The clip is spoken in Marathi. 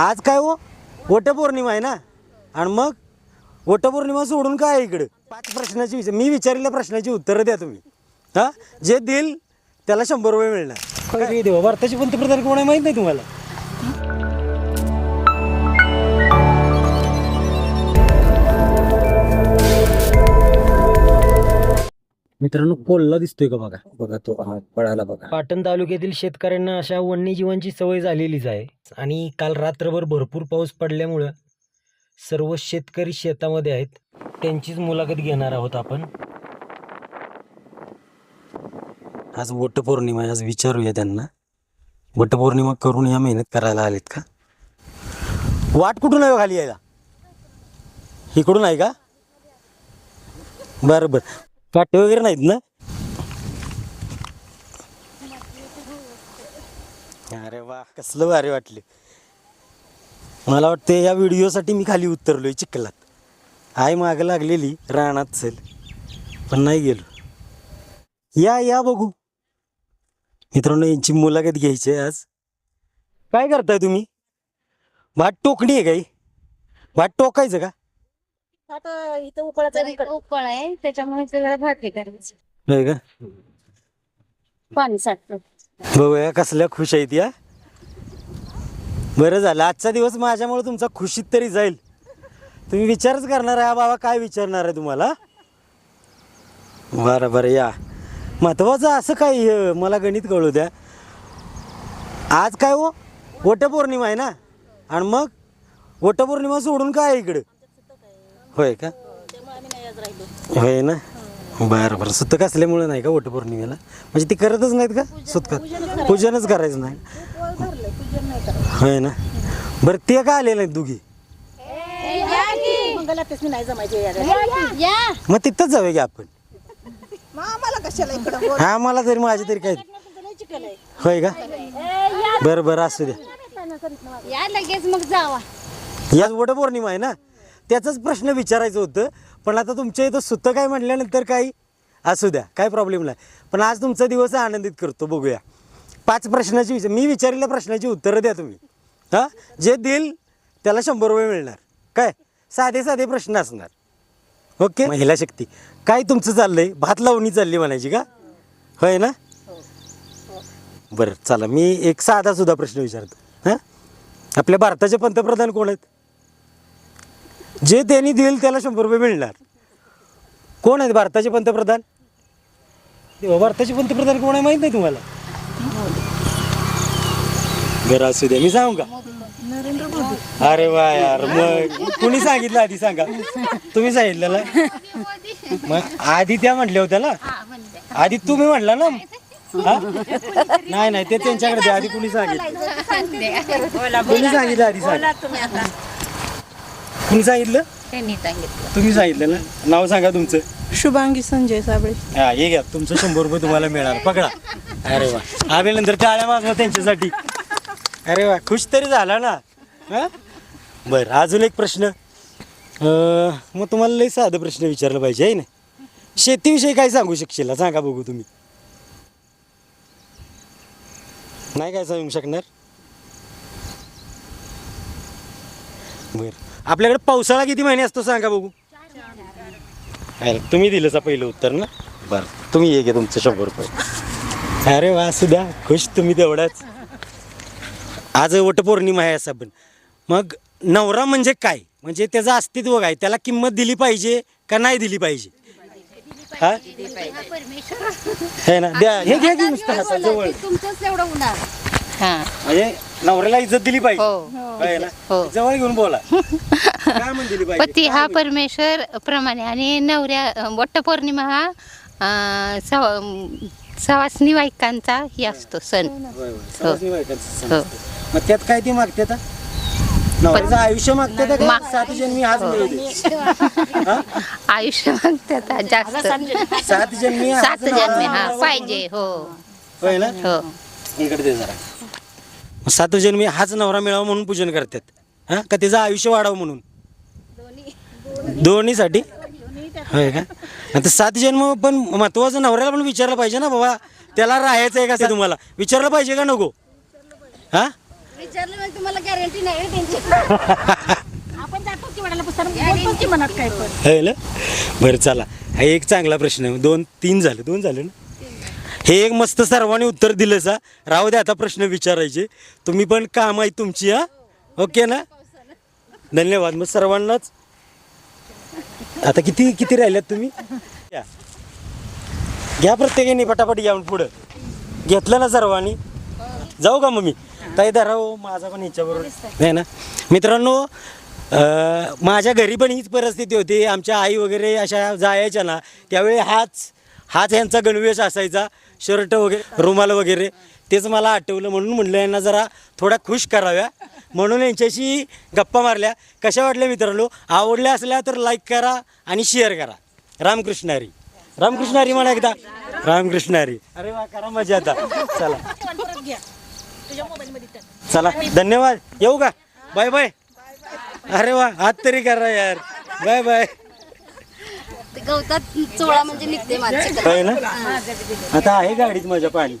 आज काय हो? वटपौर्णिमा आहे ना? आणि मग वटपौर्णिमा सोडून काय आहे इकडं? पाच प्रश्नाची विचार मी विचारलेल्या प्रश्नाची उत्तरं द्या तुम्ही. हां? जे देईल त्याला शंभर रुपये मिळणार. काय देवा भारताचे पंतप्रधान कोण आहे माहीत नाही तुम्हाला? मित्रांनो कोल्हा दिसतोय का बघा? बघा तो पळाला बघा. पाटण तालुक्यातील शेतकऱ्यांना अशा वन्यजीवांची सवय झालेलीच आहे. आणि काल रात्रभर भरपूर पाऊस पडल्यामुळं सर्व शेतकरी शेतामध्ये आहेत. त्यांचीच मुलाखत घेणार आहोत आपण. आज वटपौर्णिमा आहे, आज विचारूया त्यांना. वटपौर्णिमा करून या मेहनत करायला आलेत का? वाट कुठून आहे हो खाली यायला? इकडून आहे का? बरं बरं. काटे वगैरे नाहीत ना? अरे वा कसलं भारी वाटले. मला वाटते या व्हिडिओसाठी मी खाली उतरलोय चिखलात. आई मागं लागलेली रानात चल. पण नाही गेलो. या या बघू. मित्रांनो यांची मुलाखत घ्यायची आहे आज. काय करताय तुम्ही? भात टोकणी आहे काही भात टोकायचं का? आता इथं उकळाचा उकळ आहे त्याच्यामुळे त्याला भाकरी करायची. नाही का? पाणी साठतं. बघूया कसल्या खुश आहेत या? बरं झालं. आजचा दिवस माझ्यामुळे तुमचा खुशीत तरी जाईल. तुम्ही विचारच करणार आहे हा बाबा काय विचारणार आहे तुम्हाला? बरं बरं या. महत्वाचं असं काय अं, मला गणित कळू द्या. आज काय हो? वटपौर्णिमा आहे ना? आणि मग वटपौर्णिमा सोडून काय आहे इकडं? होय का? होय ना? बरं बरं. सुतक असल्यामुळे नाही का वटपौर्णिमेला? म्हणजे ती करतच नाहीत का सुतक? पूजनच करायचं. नाही. होय ना? बरं ते का आले नाहीत दुघी? मंगला तेच मी नाही जमायचे यार. या मग तिथंच जाऊया की आपण. मग आम्हाला कशाला इकडं बोल? हा मला तरी माझी तरी काय. होय का? बरं बरं असू द्या. या लगेच मग जावा. याच वटपौर्णिमा आहे ना? त्याचाच प्रश्न विचारायचं होतं. पण आता तुमच्या इथं सुत्त काय म्हटल्यानंतर काही असू द्या काय प्रॉब्लेम नाही. पण आज तुमचा दिवस आनंदित करतो बघूया. पाच प्रश्नाची विचार मी विचारलेल्या प्रश्नाची उत्तरं द्या तुम्ही. हां? जे देईल त्याला शंभर रुपये मिळणार. काय? साधे साधे प्रश्न असणार. ओके? महिला शक्ती. काय तुमचं चाललंय? भात लावणी चालली म्हणायची का? होय ना? बरं चला मी एक साधा सुद्धा प्रश्न विचारतो. हां? आपल्या भारताचे पंतप्रधान कोण आहेत? जे त्यांनी देईल त्याला शंभर रुपये मिळणार. कोण आहेत भारताचे पंतप्रधान? भारताचे पंतप्रधान कोण आहे माहीत नाही तुम्हाला? बरं असू द्या. मी सांगू का? अरे वा यार मग कुणी सांगितलं आधी सांगा? तुम्ही सांगितलेलं? मग आधी त्या म्हटल्या होत्या ना? आधी तुम्ही म्हणला ना? हा? नाही नाही ते त्यांच्याकडे. आधी कुणी सांगितलं? कुणी सांगितलं आधी सांगा? कुणी सांगितलं? त्यांनी सांगितलं. तुम्ही सांगितलं ना? नाव सांगा तुमचं. शुभांगी संजय साबळे. हा हे घ्या. तुमचं शंभर रुपये तुम्हाला मिळणार. पकडा. अरे वा. आम्ही नंतर टाळ्या वाजवा त्यांच्यासाठी. अरे वा. खुश तरी झाला ना? हा? बरं अजून एक प्रश्न. अं, मग तुम्हाला लई साधं प्रश्न विचारला पाहिजे आहे ना? शेतीविषयी काय सांगू शकशील? सांगा बघू तुम्ही. नाही काय सांगू शकणार? बरं. आपल्याकडे पावसाळा किती महिने असतो सांगा बघू. अरे तुम्ही दिलंच पहिलं उत्तर ना? बरं तुम्ही ये घ्या तुमचं शंभर रुपये. अरे वा असू द्या खुश तुम्ही तेवढाच आज वटपौर्णिमा आहे असं पण. मग नवरा म्हणजे काय? म्हणजे त्याचं अस्तित्व काय? त्याला किंमत दिली पाहिजे का नाही दिली पाहिजे? हा? है ना द्या हे घ्या की नुसतं जवळ तुमचंच एवढं उन्हाळ. हा. म्हणजे नवऱ्याला इज्जत दिली पाहिजे. हो. ना? हो. जवळ घेऊन बोला. काय दिली पती हा परमेश्वर प्रमाणे आणि नवऱ्या वटपौर्णिमा हा अं, सव- सवासनी बायकांचा हे असतो सण. होय, होय. सवासणी बायकांचं सण हो. असतं. मग त्यात काय ती मागते आता? नवऱ्याचं आयुष्य मागते का? मा- सात जन्मी हाच मिळू दे? हा? आयुष्य मागतात जास्त. सात जन्मी. हाच सात नवरा जन्मे हा मिळावा पाहिजे हो. होय ना? हो. इकडे दे जरा. सात जन्मी हाच नवरा मिळावा म्हणून पूजन करतात. हा? का त्याचं आयुष्य वाढावं म्हणून? दोन्हीसाठी? होय का? आता सात जन्म पण महत्वाचं नवऱ्याला पण विचारलं पाहिजे ना बाबा. त्याला राहायचं आहे का ते तुम्हाला? विचारलं पाहिजे का नको? हा? विचारलं मग तुम्हाला गॅरंटी नाही आपण बरं चला. हा एक चांगला प्रश्न आहे. दोन तीन झाले. दोन झाले ना? हे एक मस्त सर्वांनी उत्तर दिलं सा. राहू दे आता प्रश्न विचारायचे. तुम्ही पण काम आहे तुमची हा? ओके ना? धन्यवाद मग सर्वांनाच. आता किती किती राहिल्यात तुम्ही? या. घ्या प्रत्येकाने पटापट घ्या पुढं. घेतलं ना सर्वांनी? जाऊ का मग मी? ताई धराव हो माझा पण ह्याच्याबरोबर. नाही ना? मित्रांनो माझ्या घरी पण हीच परिस्थिती होती. आमच्या आई वगैरे अशा जायच्या ना त्यावेळी हाच हाच यांचा गणवेश असायचा. शर्ट वगैरे रुमाल वगैरे. तेच मला आठवलं म्हणून म्हणलं यांना जरा थोड्या खुश कराव्या. म्हणून यांच्याशी गप्पा मारल्या. कशा वाटल्या मित्रांनो? आवडल्या असल्या तर लाईक करा आणि शेअर करा. रामकृष्ण हरी. रामकृष्ण हरी म्हणा एकदा. रामकृष्ण हरी. अरे वा करा मजा आता. चला. चला. धन्यवाद. येऊ का? Bye bye. अरे वा हात तरी करा यार. Bye bye. गवतात चोळा म्हणजे निघते माझ्या आता आहे गाडीत माझ्या पाणी.